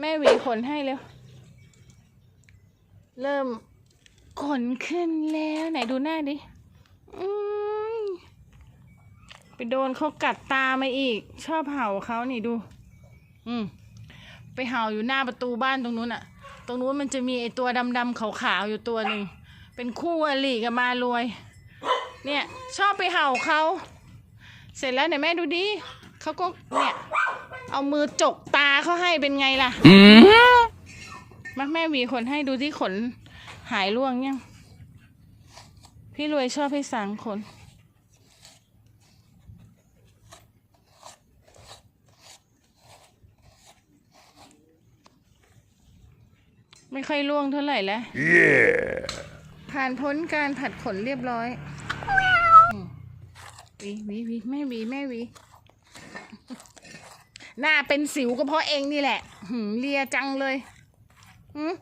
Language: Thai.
แม่หวีขนให้เร็ว เริ่มขนขึ้นแล้วไหนดูหน้าดิอืมไปโดนเขากัดตามาอีก ชอบเห่าเขานี่ดู อืม ไปเห่าอยู่หน้าประตูบ้านตรงนู้นอะตรงนู้นมันจะมีไอตัวดำๆขาวๆอยู่ตัวหนึ่งเป็นคู่อริกับมารวย เนี่ย ชอบไปเห่าเขา เสร็จแล้วไหนแม่ดูดิเขาก็เนี่ย เอามือจกตาเขาให้เป็นไงล่ะมาแม่หวีขนให้ดูที่ขนหายร่วงยัง พี่รวยชอบให้สางขน ไม่ค่อยร่วงเท่าไหร่แล้วผ่านพ้นการผัดขนเรียบร้อยอืมหวีหวีหวีแม่หวีแม่หวี หน้าเป็นสิวก็เพราะเองนี่แหละหืมเลียจังเลยหืม